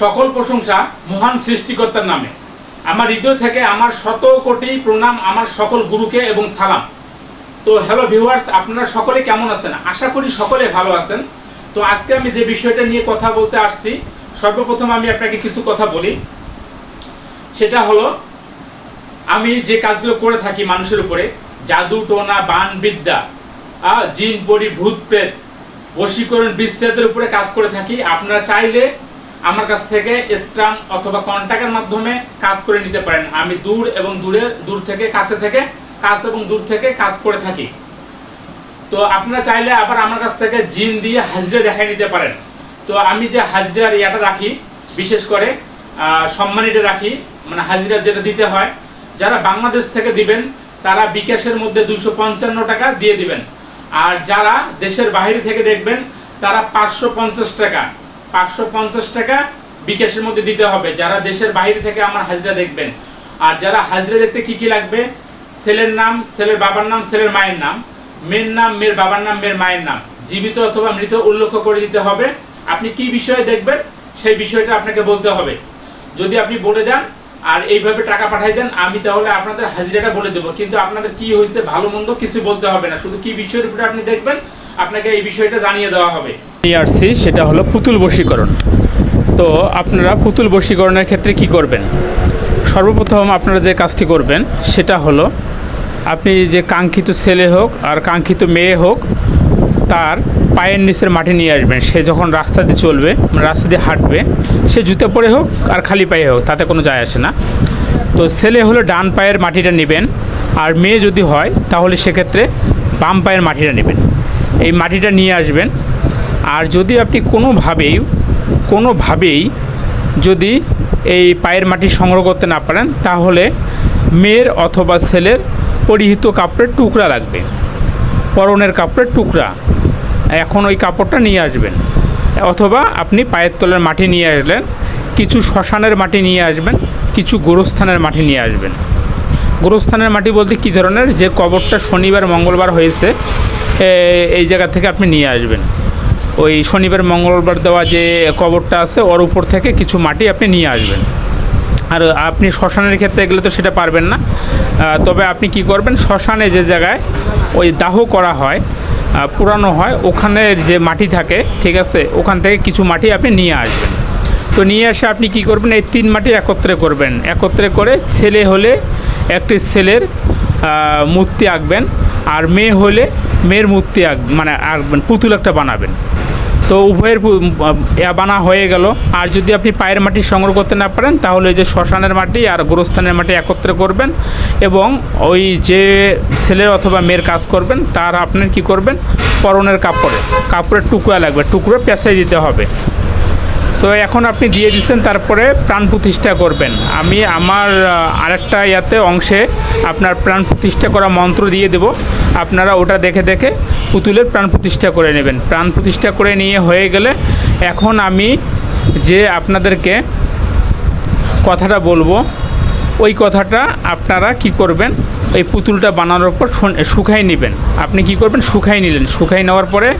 সকল প্রশংসা মহান সৃষ্টিকর্তার নামে। আমার হৃদয় থেকে আমার শত কোটি প্রণাম আমার সকল গুরুকে এবং সালাম। তো হ্যালো ভিউয়ার্স আপনারা সকলে কেমন আছেন? আশা করি সকলে ভালো আছেন। তো আজকে আমি যে বিষয়টা নিয়ে কথা বলতে আসছি, সর্বপ্রথম আমি আপনাকে কিছু কথা বলি। সেটা হলো, আমি যে কাজগুলো করে থাকি মানুষের উপরে, জাদু, টোনা, বান, বিদ্যা জিন, পরি, ভূত, প্রেত, বশীকরণ, বিচ্ছেদের উপরে কাজ করে থাকি। আপনারা চাইলে আমার কাছ থেকে স্ট্রাম অথবা কন্ট্যাক্টের মাধ্যমে কাজ করে নিতে পারেন। আমি দূর এবং দূরে দূর থেকে কাছে থেকে কাজ এবং দূর থেকে কাজ করে থাকি। তো আপনারা চাইলে আবার আমার কাছ থেকে জিন দিয়ে হাজিরা দেখাই নিতে পারেন। তো আমি যে হাজিরার ইয়াটা রাখি বিশেষ করে আহ, সম্মানীটা রাখি মানে হাজিরা যেটা দিতে হয় যারা বাংলাদেশ থেকে দিবেন তারা বিকাশের মধ্যে দুশো পঞ্চান্ন টাকা দিয়ে দিবেন। আর যারা দেশের বাইরে থেকে দেখবেন তারা পাঁচশো পঞ্চাশ টাকা। পাঁচশো পঞ্চাশ টাকা বিকাশের মধ্যে দিতে হবে। যারা দেশের বাইরে থেকে আমার হাজিরা দেখবেন, আর যারা হাজিরা দেখতে কি কি লাগবে? ছেলের নাম, ছেলের বাবার নাম, ছেলের মায়ের নাম। মেয়ের নাম, মেয়ের বাবার নাম, মেয়ের মায়ের নাম। জীবিত অথবা মৃত উল্লেখ করে দিতে হবে। আপনি কি বিষয়ে দেখবেন? সেই বিষয়টা আপনাকে বলতে হবে। যদি আপনি বলে দেন আর এইভাবে টাকা পাঠাই দেন, আমি তাহলে আপনাদের হাজিরাটা বলে দেবো। কিন্তু আপনাদের কি হয়েছে, ভালো মন্দ কিছু বলতে হবে না। শুধু কি বিষয়ের উপরে আপনি দেখবেন, আপনাকে এই বিষয়টা জানিয়ে দেওয়া হবে। নিয়ে আসছি সেটা হলো পুতুল বশীকরণ। তো আপনারা পুতুল বশীকরণের ক্ষেত্রে কি করবেন? সর্বপ্রথম আপনারা যে কাজটি করবেন, সেটা হলো আপনি যে কাঙ্ক্ষিত ছেলে হোক আর কাঙ্ক্ষিত মেয়ে হোক, তার পায়ের নিচের মাটি নিয়ে আসবেন। সে যখন রাস্তা দিয়ে চলবে, রাস্তা দিয়ে হাঁটবে, সে জুতো পরে হোক আর খালি পায়ে হোক, তাতে কোনো যায় আসে না। তো ছেলে হলো ডান পায়ের মাটিটা নেবেন, আর মেয়ে যদি হয়, তাহলে সেক্ষেত্রে বাম পায়ের মাটিটা নেবেন। এই মাটিটা নিয়ে আসবেন আর যদি আপনি কোনোভাবেই কোনোভাবেই যদি এই পায়ের মাটি সংগ্রহ করতে না পারেন, তাহলে মেয়ের অথবা ছেলের পরিহিত কাপড়ের টুকরা লাগবে। পরনের কাপড়ের টুকরা। এখন ওই কাপড়টা নিয়ে আসবেন। অথবা আপনি পায়ের তলের মাটি নিয়ে আসলেন, কিছু শ্মশানের মাটি নিয়ে আসবেন, কিছু গোরস্থানের মাটি নিয়ে আসবেন। গোরস্থানের মাটি বলতে কী ধরনের? যে কবরটা শনিবার, মঙ্গলবার হয়েছে এই জায়গা থেকে আপনি নিয়ে আসবেন। ওই শনিবার, মঙ্গলবার দেওয়া যে কবরটা আছে, ওর উপর থেকে কিছু মাটি আপনি নিয়ে আসবেন। আর আপনি শ্মশানের ক্ষেত্রে গেলে তো সেটা পারবেন না। তবে আপনি কি করবেন, শ্মশানে যে জায়গায় ওই দাহ করা হয় পুরানো হয় ওখানের যে মাটি থাকে, ঠিক আছে, ওখান থেকে কিছু মাটি আপনি নিয়ে আসবেন। তো নিয়ে এসে আপনি কি করবেন, এই তিন মাটি একত্রে করবেন। একত্রে করে ছেলে হলে একটি ছেলের মূর্তি আঁকবেন। আর মেয়ে হলে মেয়ের মূর্তি আঁক মানে আঁকবেন পুতুল একটা বানাবেন। তো উভয়ের বানা হয়ে গেল। আর যদি আপনি পায়ের মাটি সংগ্রহ করতে না পারেন, তাহলে যে শ্মশানের মাটি আর গোরস্থানের মাটি একত্রে করবেন এবং ওই যে ছেলের অথবা মেয়ের কাজ করবেন, তার আপনার কি করবেন? পরনের কাপড়ে। কাপড়ের টুকরা লাগবে। টুকরো পেঁচাই দিতে হবে। তো এখন আপনি দিয়ে দিচ্ছেন, তারপরে প্রাণ প্রতিষ্ঠা করবেন। আমি আমার আরেকটা ইয়াতে অংশে আপনার প্রাণ প্রতিষ্ঠা করা মন্ত্র দিয়ে দেব। আপনারা ওটা দেখে দেখে পুতুলের প্রাণ প্রতিষ্ঠা করে নেবেন। প্রাণ প্রতিষ্ঠা করে নিয়ে হয়ে গেলে এখন আমি যে আপনাদেরকে কথাটা বলব, ওই কথাটা আপনারা কি করবেন, এই পুতুলটা বানানোর পর শুকাই নেবেন। আপনি কি করবেন, শুকাই নিলেন। শুকাই নেওয়ার পরে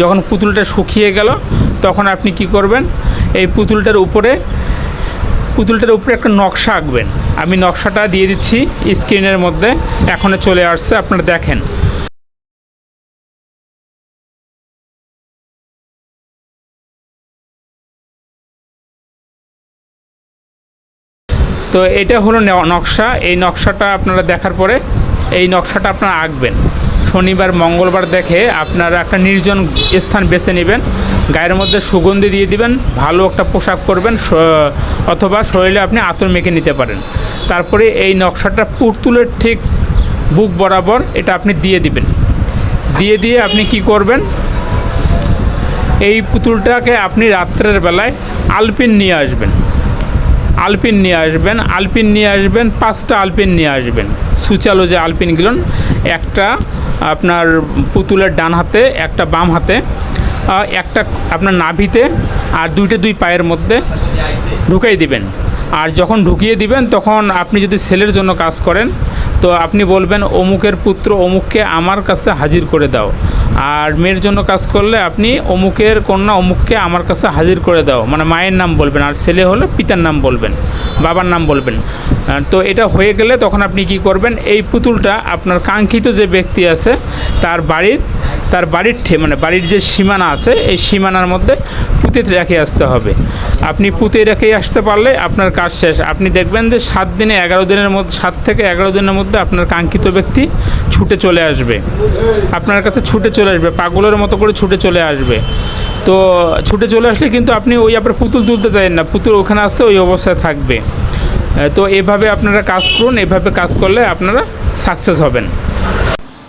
যখন পুতুলটা শুকিয়ে গেল, তখন আপনি কি করবেন এই পুতুলটার উপরে পুতুলটার উপরে একটা নকশা আঁকবেন। আমি নকশাটা দিয়ে দিচ্ছি স্ক্রিনের মধ্যে, এখনও চলে আসছে, আপনারা দেখেন। তো এটা হলো নকশা, এই নকশাটা আপনারা দেখার পরে, এই নকশাটা আপনারা আঁকবেন। শনিবার, মঙ্গলবার দেখে আপনারা একটা নির্জন স্থান বেছে নেবেন। গায়ের মধ্যে সুগন্ধি দিয়ে দিবেন, ভালো একটা পোশাক পরবেন স- অথবা শরীরে আপনি আতর মেখে নিতে পারেন। তারপরে এই নকশাটা পুতুলের ঠিক বুক বরাবর এটা আপনি দিয়ে দিবেন। দিয়ে দিয়ে আপনি কি করবেন? এই পুতুলটাকে আপনি রাত্রের বেলায় আলপিন নিয়ে আসবেন। আলপিন নিয়ে আসবেন, আলপিন নিয়ে আসবেন, পাঁচটা আলপিন নিয়ে আসবেন। সুচালো যে আলপিনগুলো, একটা আপনার পুতুলের ডান হাতে, একটা বাম হাতে একটা আপনার নাভিতে আর দুইটা দুই পায়ের মধ্যে ঢুকাই দিবেন। আর যখন ঢুকিয়ে দিবেন, তখন আপনি যদি ছেলের জন্য কাজ করেন, তো আপনি বলবেন, অমুকের পুত্র অমুককে আমার কাছে হাজির করে দাও। আর মেয়ের জন্য কাজ করলে আপনি অমুকের কন্যা অমুককে আমার কাছে হাজির করে দাও। মানে মায়ের নাম বলবেন, আর ছেলে হলে পিতার নাম বলবেন, বাবার নাম বলবেন। তো এটা হয়ে গেলে তখন আপনি কি করবেন, এই পুতুলটা আপনার কাঙ্ক্ষিত যে ব্যক্তি আছে, তার বাড়ির তার বাড়ির ঠে মানে বাড়ির যে সীমানা আছে, এই সীমানার মধ্যে পুঁতে রেখে আসতে হবে। আপনি পুঁতে রেখে আসতে পারলে আপনার কাজ শেষ। আপনি দেখবেন যে সাত দিনে এগারো দিনের মধ্যে, সাত থেকে এগারো দিনের মধ্যে আপনার কাঙ্ক্ষিত ব্যক্তি ছুটে চলে আসবে। আপনার কাছে ছুটে চলে আসবে, পাগলের মতো করে ছুটে চলে আসবে। তো ছুটে চলে আসলে কিন্তু আপনি ওই আপনার পুতুল তুলতে চাইেন না, পুতুল ওখানে আসতে ওই অবস্থায় থাকবে। তো এভাবে আপনারা কাজ করুন, এভাবে কাজ করলে আপনারা সাকসেস হবেন।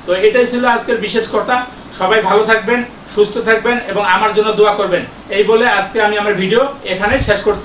তো এটাই ছিল আজকের বিশেষ কথা। সবাই ভালো থাকবেন, সুস্থ থাকবেন এবং আমার জন্য দোয়া করবেন। এই বলে আজকে আমি আমার ভিডিও এখানে শেষ করছি।